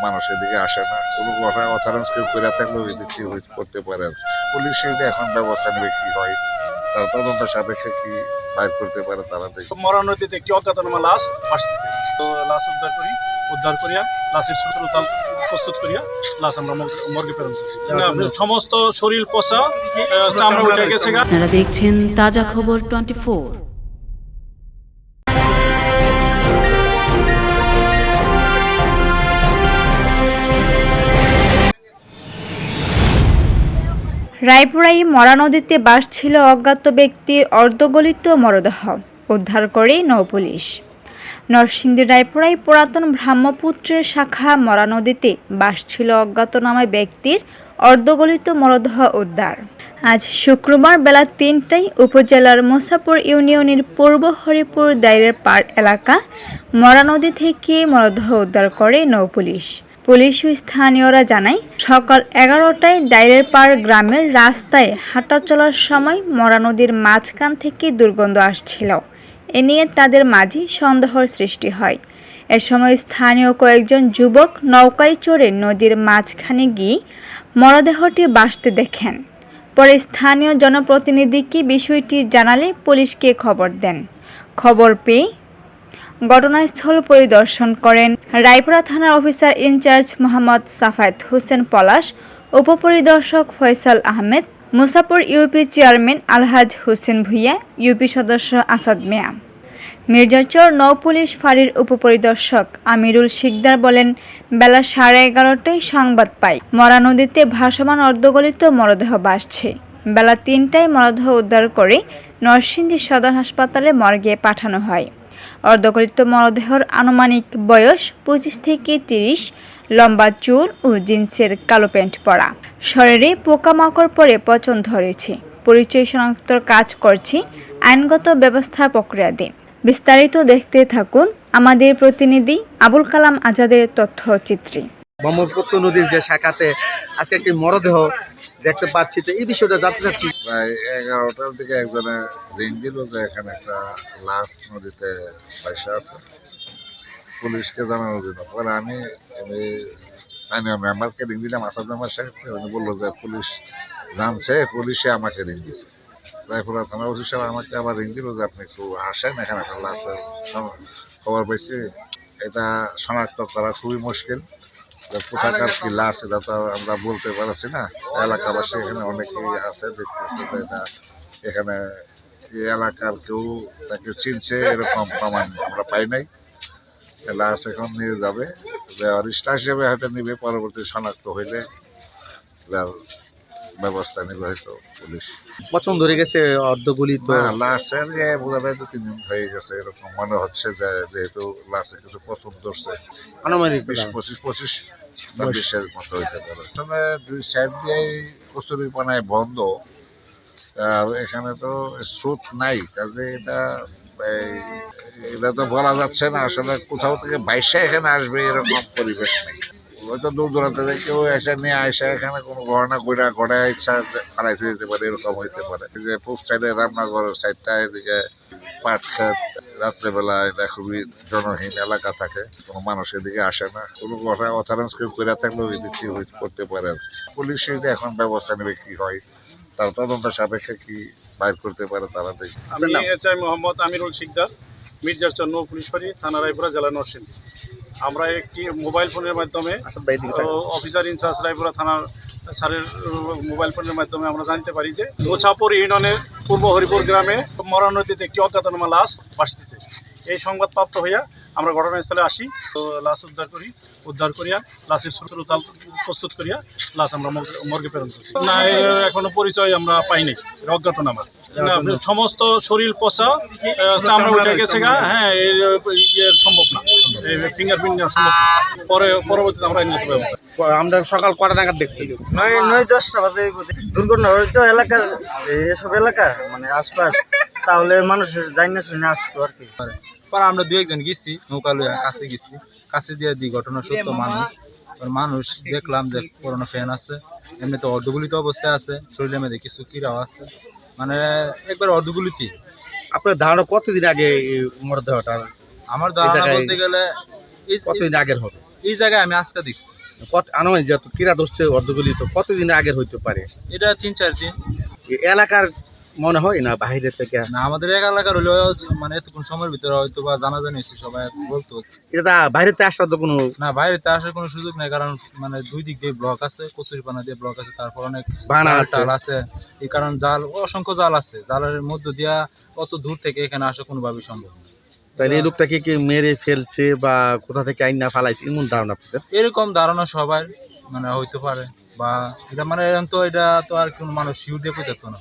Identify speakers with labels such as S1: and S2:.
S1: মানুষ এদিকে আসে না। কোনো কথা অথারেন্স কেউ করে থাকলেও এদিক থেকে হইতে করতে পারে পুলিশ যদি এখন ব্যবস্থা নেবে কি হয়? তার তদন্ত সাপেক্ষে কি বাইর করতে পারে তারা দেখবে।
S2: মরা নদীতে একটি অজ্ঞাতনামা লাশ ভাসতেছে তো লাশ উদ্ধার করি উদ্ধার করিয়া লাশের সুতাল প্রস্তুত করিয়া লাশ আমরা মর্গে- প্রেরণ করছি। সমস্ত শরীর পচা চামড়া উঠে গেছে গা।
S3: আপনারা দেখছেন তাজা খবর টোয়েন্টি
S4: রায়পুরাই মরা নদীতে বাস ছিল অজ্ঞাত ব্যক্তির অর্ধগলিত মরদেহ, উদ্ধার করে নৌপুলিশ নরসিংদী রায়পুরাই পুরাতন ব্রাহ্মপুত্রের শাখা মরা নদীতে বাস ছিল অজ্ঞাতনামা ব্যক্তির অর্ধগলিত মরদেহ উদ্ধার। আজ শুক্রবার বেলা তিনটায় উপজেলার মোসাপুর ইউনিয়নের পূর্ব হরিপুর দাইরের পাড় এলাকা মরা নদী থেকে মরদেহ উদ্ধার করে নৌপুলিশ পুলিশ ও স্থানীয়রা জানায়, সকাল এগারোটায় দাইরের পাড় গ্রামের রাস্তায় হাঁটা চলার সময় মরা নদীর মাঝখান থেকে দুর্গন্ধ আসছিল। এ নিয়ে তাদের মাঝে সন্দেহের সৃষ্টি হয়। এ সময় স্থানীয় কয়েকজন যুবক নৌকায় চড়ে নদীর মাঝখানে গিয়ে মরদেহটি বাসতে দেখেন। পরে স্থানীয় জনপ্রতিনিধিকে বিষয়টি জানালে পুলিশকে খবর দেন। খবর পেয়ে ঘটনাস্থল পরিদর্শন করেন। রায়পুরা থানার officer in charge Mohammad Safayet Hossain Palash, উপপরিদর্শক Faisal Ahmed Musapur UP chairman Alhaj Hossain Bhuiyan, UP সদস্য আসাদ মিয়া। মির্জাচর নৌ পুলিশ ফাঁড়ির উপপরিদর্শক আমিরুল শিকদার বলেন, বেলা সাড়ে এগারোটায় সংবাদ পাই। মরা নদীতে ভাসমান অর্ধগলিত মরদেহ বাসছে বেলা তিনটায় মরদেহ উদ্ধার করে নরসিংদী সদর হাসপাতালে মর্গে পাঠানো হয়। অর্ধগলিত মরদেহর আনুমানিক বয়স পঁচিশ থেকে তিরিশ, লম্বা চুল ও জিন্সের কালো প্যান্ট পরা। শরীরে পোকামাকড় পরে পচন ধরেছে। পরিচয় শনাক্তর কাজ করছি আইনগত ব্যবস্থা প্রক্রিয়াধীন বিস্তারিত দেখতে থাকুন আমাদের প্রতিনিধি আবুল কালাম আজাদের তথ্যচিত্রী।
S5: ব্রহ্মপুত্র নদীর যে শাখাতে আজকে একটি মরদেহ দেখতে পাচ্ছি তো এই বিষয়টা জানতে চাচ্ছি।
S1: প্রায় এগারোটার দিকে একজনে রিং দিল যে এখানে একটা লাশ নদীতে পয়সা আছে। পুলিশকে জানানোর জন্য। পরে আমি স্থানীয় মেম্বারকে রিং দিলাম, আসাদ মেম্বার সাহেবকে। উনি বলল যে পুলিশ জানছে, পুলিশে আমাকে রিং দিছে। রায়পুরা থানা ওসি সাহেব আমাকে আবার রিং দিল যে আপনি একটু আসেন, এখানে একটা লাশের খবর পেয়েছি এটা শনাক্ত করা খুবই মুশকিল। কোথাকার কি লাশ এটা তো আমরা বলতে পারছি না। এলাকাবাসী এখানে অনেকেই আছে দেখতেছে তাই এটা। এখানে এই এলাকার কেউ তাকে চিনছে এরকম প্রমাণ আমরা পাই নাই। লাশ এখন নিয়ে যাবে। রিস্টা হিসেবে হয়তো নিবে পরবর্তী শনাক্ত হইলে। ব্যবস্থা নেবে হয়তো পুলিশ।
S5: পছন্দ ধরে গেছে অর্ধগলিত
S1: লাশের যে বোঝা যায় দু তিন দিন হয়ে গেছে এরকম মনে হচ্ছে যে যেহেতু লাশে কিছু পছন্দ ধরছে।
S5: আনুমানিক
S1: বিশ পঁচিশ পঁচিশ ছাব্বিশের মতো হইতে পারে। আসলে দুই সাইড দিয়েই কচুরি পানায় বন্ধ। আর এখানে তো স্রোত নাই কাজে এটা এটা তো বলা যাচ্ছে না আসলে কোথাও থেকে বাইশে এখানে আসবে এরকম পরিবেশ নেই। হয়তো দূর দূরান্ত থেকে কেউ এসে নিয়ে আসে, এখানে কোনো ঘটনা ঘুরা ঘটায় ইচ্ছা পালাইতে যেতে পারে, এরকম হইতে পারে। যে পূব সাইডে রামনগর সাইডটা, এদিকে পাট খেত রাত্রেবেলা এটা খুবই জনহীন এলাকা থাকে, কোনো মানুষ এদিকে আসে না। কোনো কথা অথারেন্স কেউ করে থাকলেও এদিক করতে পারে পুলিশ যদি এখন ব্যবস্থা নেবে কি হয়, তার তদন্ত সাপেক্ষে কি বাইর করতে পারে তারা দেখবে।
S2: আমি মোহাম্মদ আমিরুল শিকদার মির্জাচর নৌ পুলিশ ফাঁড়ি, থানা রায়পুরা, জেলা নরসিংদী। আমরা একটি মোবাইল ফোনের মাধ্যমে অফিসার ইনচার্জ রায়পুরা থানার স্যারের মোবাইল ফোনের মাধ্যমে আমরা জানতে পারি যে মোছাপুর ইউনিয়নের পূর্ব হরিপুর গ্রামে মরা নদীতে একটি অজ্ঞাতনামা লাশ ভাসতেছে। এই সংবাদ প্রাপ্ত হইয়া আমরা ঘটনাস্থলে আসি তো লাশ উদ্ধার করি উদ্ধার করিয়া লাশের সুতাল প্রস্তুত করিয়া লাশ আমরা মর্গে- প্রেরণ করছি। না এখনও পরিচয় আমরা পাইনি অজ্ঞাতনামা। সমস্ত শরীর পচা চামড়া উঠে গেছে গা হ্যাঁ এর ইয়ে সম্ভব না। ফিঙ্গারপ্রিন্ট সম্ভব না। পরে পরবর্তীতে আমরা আইনগত ব্যবস্থা
S5: আমরা সকাল কটা নাগাদ দেখছি।
S6: নয় নয় দশটা বাজে দুর্ঘটনা হয়তো এলাকার এসব এলাকা মানে আশপাশ। তাহলে মানুষ জানি না শুনে আসতো আর কি।
S7: পরে আমরা দু একজন গেছি নৌকা লইয়া কাছে গেছি। কাছে দিয়ে দি ঘটনা সত্য মানুষ মানুষ দেখলাম যে পুরোনো ফ্যান আছে। এমনি তো অর্ধগুলিত অবস্থায় আছে শরীরের মধ্যে কিছু কিরাও আছে। মানে একবার অর্ধগুলিতে।
S5: আপনার ধারণা কতদিন আগে মরদেহটা
S7: আমার ধারণা বলতে গেলে এই-
S5: কতদিন আগের হবে?
S7: এই জায়গায় আমি আজকে দেখছি।
S5: কত আনুমানিক যত কিরা ধরছে অর্ধগলিত কতদিন আগের হইতে পারে?
S7: এটা তিন চার দিন।
S5: এলাকার মনে হয় না বাইরে থেকে?
S7: না আমাদের এক এলাকার হলেও মানে এতক্ষণ সময়ের ভিতরে হয়তো বা জানাজানি হয়েছে সবাই বলতো।
S5: এটা বাইরেতে আসার তো কোনো
S7: না বাইরেতে আসার কোনো সুযোগ নেই কারণ মানে দুই দিক দিয়ে ব্লক আছে কচুরিপানা দিয়ে ব্লক আছে তারপর অনেক
S5: বানা
S7: জাল
S5: আছে।
S7: এই কারণ জাল অসংখ্য জাল আছে। জালের মধ্য দিয়া অত দূর থেকে এখানে আসা কোনোভাবেই সম্ভব না।
S5: তাহলে এই লোকটাকে কি মেরে ফেলছে বা কোথা থেকে আইনা ফালাইছে? এমন ধারণা আপনাদের?
S7: এরকম ধারণা সবার মানে হইতে পারে। বা এটা মানে এখন তো এটা তো আর কোনো মানুষ শিউ দিয়ে পেতে না।